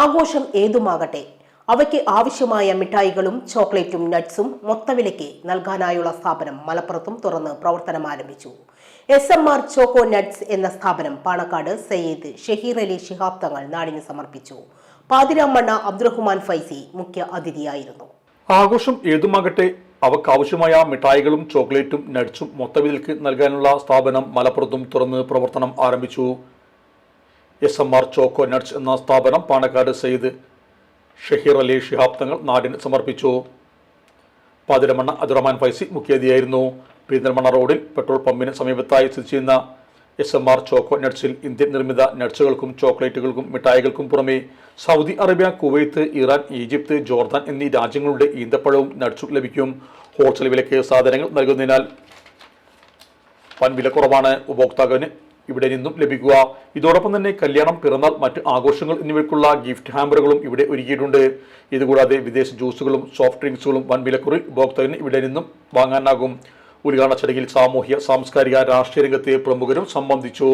ആഘോഷം ഏതുമാകട്ടെ അവയ്ക്ക് ആവശ്യമായ മിഠായികളും ചോക്ലേറ്റും നട്ട്സും മൊത്തവിലയ്ക്ക് നൽകാനായുള്ള സ്ഥാപനം മലപ്പുറത്തും തുറന്ന് പ്രവർത്തനം ആരംഭിച്ചു. S M R choco nuts എന്ന സ്ഥാപനം പാണക്കാട് സയ്യിദ് ഷഹീർ അലി ശിഹാബ് തങ്ങൾ നാടിന് സമർപ്പിച്ചു. പാതിരാമണ്ണ അബ്ദുറഹ്മാൻ ഫൈസി മുഖ്യ അതിഥിയായിരുന്നു. ആഘോഷം ഏതുമാകട്ടെ അവക്കാവശ്യമായ മിഠായികളും ചോക്ലേറ്റും നട്ട്സും മൊത്തവിലേക്ക് നൽകാനുള്ള സ്ഥാപനം മലപ്പുറത്തും തുറന്ന് പ്രവർത്തനം ആരംഭിച്ചു. S M R choco nuts എന്ന സ്ഥാപനം പാണക്കാട് സയ്യിദ് ഷഹീർ അലി ഷിഹാബ് തങ്ങൾ നാടിന് സമർപ്പിച്ചു. പാതിരമണ്ണ അബ്ദുറഹ്മാൻ ഫൈസി മുഖ്യാതിഥിയായിരുന്നു. പെരിന്തൽമണ്ണ റോഡിൽ പെട്രോൾ പമ്പിന് സമീപത്തായി സ്ഥിതി ചെയ്യുന്ന എസ് എം ആർ ചോക്കോ നട്ട്സിൽ ഇന്ത്യൻ നിർമ്മിത നട്ട്സുകൾക്കും ചോക്ലേറ്റുകൾക്കും മിഠായികൾക്കും പുറമെ Saudi Arabia Kuwait Iran Egypt Jordan എന്നീ രാജ്യങ്ങളുടെ ഈന്തപ്പഴവും നട്ട്സും ലഭിക്കും. ഹോൾസെയിൽ വിലയ്ക്ക് സാധനങ്ങൾ നൽകുന്നതിനാൽ വൻ വില കുറവാണ് ഉപഭോക്താവിന് ഇവിടെ നിന്നും ലഭിക്കുക. ഇതോടൊപ്പം തന്നെ കല്യാണം പിറന്നാൾ മറ്റ് ആഘോഷങ്ങൾ എന്നിവയ്ക്കുള്ള ഗിഫ്റ്റ് ഹാമ്പറുകളും ഇവിടെ ഒരുക്കിയിട്ടുണ്ട്. ഇതുകൂടാതെ വിദേശ ജ്യൂസുകളും സോഫ്റ്റ് ഡ്രിങ്ക്സുകളും വൻ വിലക്കുറിൽ ഉപഭോക്താവിന് ഇവിടെ നിന്നും വാങ്ങാനാകും. ഉദ്ഘാടന ചടങ്ങിൽ സാമൂഹ്യ സാംസ്കാരിക രാഷ്ട്രീയ രംഗത്തെ പ്രമുഖരും സംബന്ധിച്ചു.